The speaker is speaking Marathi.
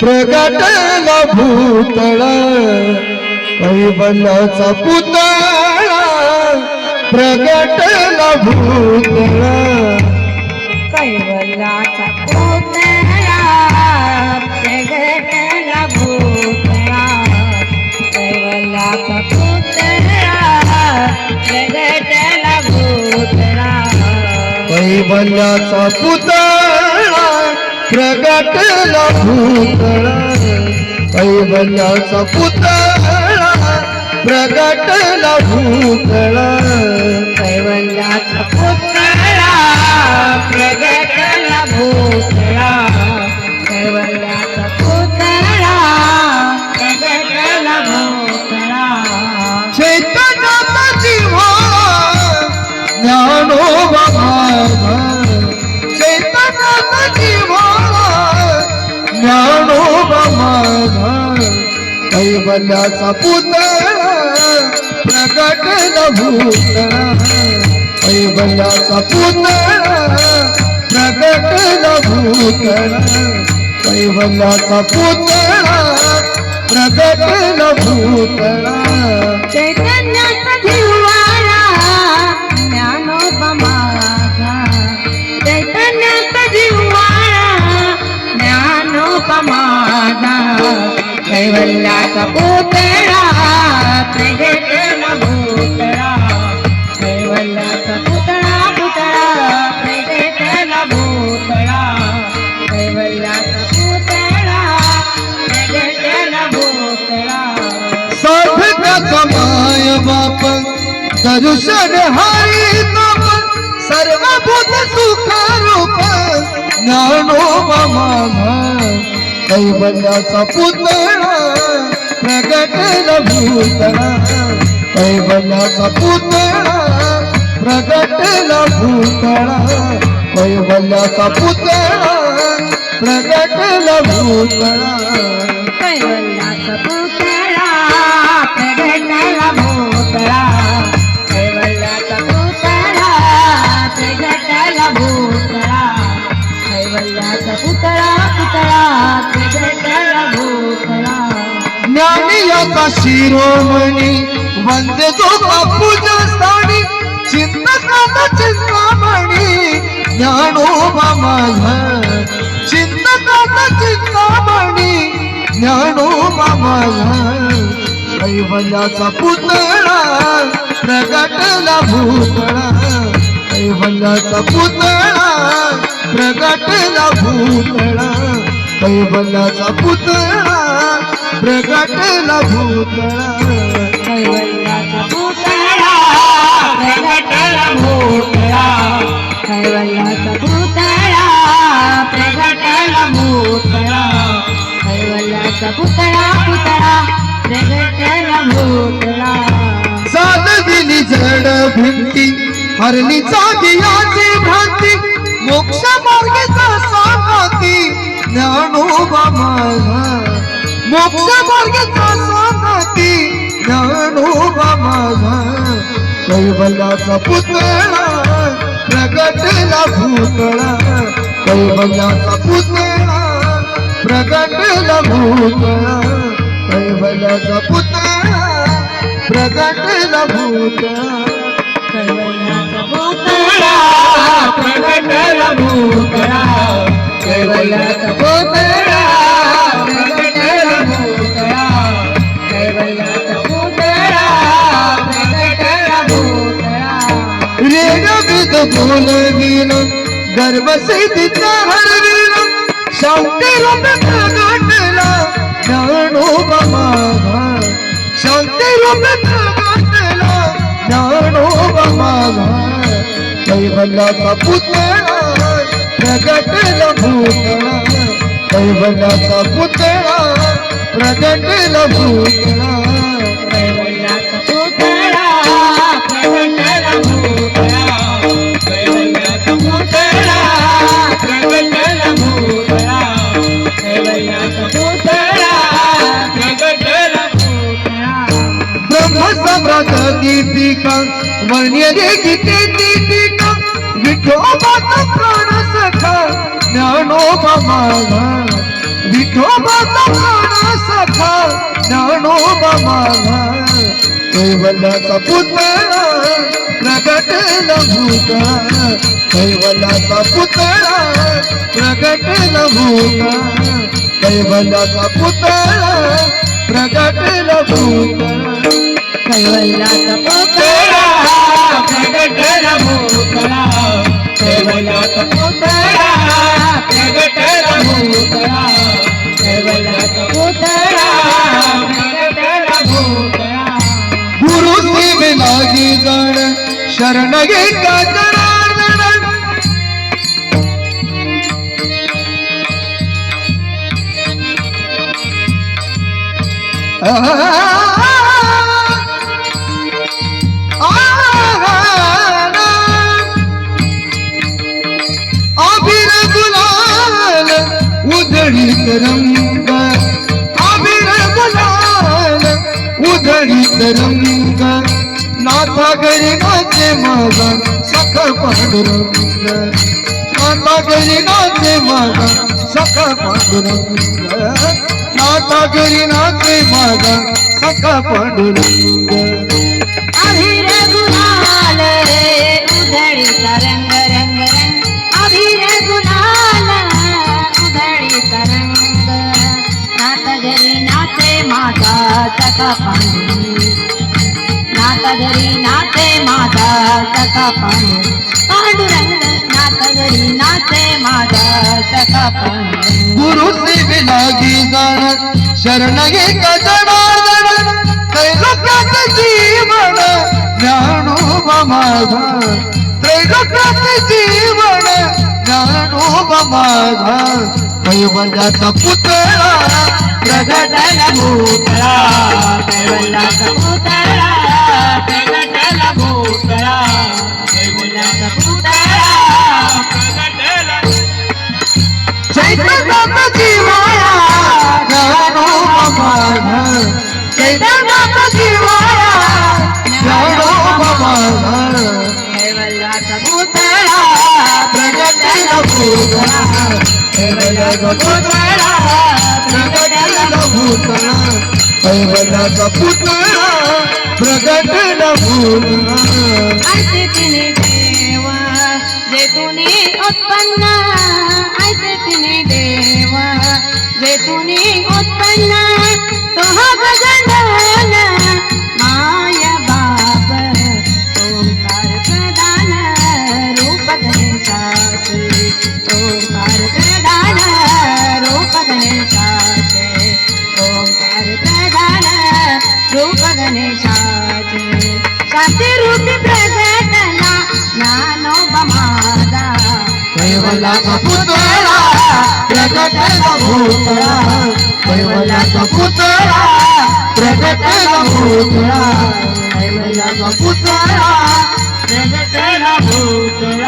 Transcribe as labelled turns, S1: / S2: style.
S1: प्रगटला भूतळा कैवल्याचा पुतळा. प्रगटला भूतळा.
S2: कैवल्याचा पुतळा प्रगटला भूतळा. कैवल्याचा पुतळा प्रगटला भूतळा.
S1: कैवल्याचा पुतळा. प्रगटला भूतळा कैवल्याचा पुतळा. प्रगटला भूतळा
S2: कैवल्याचा पुतळा प्रगट कैवल्याचा पुतळा प्रगट भूतळा
S1: कैवल्याचा पुतळा प्रगट भूतळा कैवल्याचा पुतळा प्रगट भूतळा कैवल्याचा पुतळा प्रगटला भूतळा
S2: कैवल्याचा पुतळा पुतळा भूतळा कैवल्याचा पुतळा भूतळा
S1: बाप दर्शन हरी बाप सर्वभूत सुख रूप ज्ञानोबा कैवल्याचा पुतळा प्रगटला भूतळा. कैवल्याचा पुतळा प्रगटला भूतळा. कैवल्याचा पुतळा प्रगटला भूतळा.
S2: कैवल्याचा
S1: शिरोमणी वंदे तो पूजा स्थानी चिंतकाचा चिंतामणी ज्ञानोबा माझा. चिंतकाचा चिंतामणी ज्ञानोबा माझा. कैवल्याचा पुतळा प्रगटला भूतळा. कैवल्याचा पुतळा प्रगटला भूतळा. कैवल्याचा पुतळा प्रगटला भूतळा.
S2: कैवल्याचा पुतळा प्रगटला भूतळा. कैवल्याचा पुतळा प्रगटला भूतळा. कैवल्याचा पुतळा पुतळा प्रगटला भूतळा.
S1: साधविली जड भिंती हरली मोक्ष मार्गाचा सांगती ज्ञानोबा माझा. कैवल्याचा पुतळा प्रगटला भूतळा. कैबल्याचा पुतळा प्रगटला भूतळा. कैबल्याचा पुतळा प्रगटला भूतळा.
S2: कैबल्याचा पुतळा प्रगटला भूतळा.
S1: गर्भसिद्धीचा हरवीन शांती रूप प्रगटला ज्ञानोबा माझा शांती रूप प्रगटला ज्ञानोबा माझा कैवल्याचा पुतळा. प्रगटला भूतळा. कैवल्याचा पुतळा. प्रगटला भूतळा. वर्ण्य रे गीते दीपिका विठोबाचा प्राण सखा ज्ञानोबा माझा विठोबा विठोबाचा प्राण सखा ज्ञानोबा माझा कैवल्याचा पुतळा प्रगटेल भूता कैवल्याचा पुतळा प्रगटेल भूता कैवल्याचा पुतळा प्रगटेल भूता कैवल्य சரணகிட்ட அபிரகுலால உதடி தரங்க அபிரகுலால உதடி தரங்க नाथा घरी नाचे माझा सखा पांडुरंग नाथा घरी नाचे माझा सखा पांडुरंग नाथा घरी नाचे माझा सखा पांडुरंग
S2: माझा सखा पांडू पांडुरंग नात नाचे माझा सखा पांडू
S1: गुरु सेवे लागी जाण शरण घे का त्रैलोक्यात जीवन ज्ञानोबा माझा त्रैलोक्यात जीवन ज्ञानोबा माझा कैवल्याचा पुतळा
S2: प्रगटला भूतळा. कैवल्याचा कैवल्याचा भूतळा प्रगटेल भूतळा
S1: कैवल्याचा पुतळा प्रगटेल भूतळा कैवल्याचा पुतळा प्रगटेल भूतळा
S2: ऐसे तिने देवा जे तुने उत्पन्न असे तिने देवा जे उत्पन्न तो हा भजन पैवलाचा पुतळा प्रगटायला भोतळा
S1: पैवलाचा पुतळा प्रगटायला भोतळा पैवलाचा पुतळा प्रगटायला भोतळा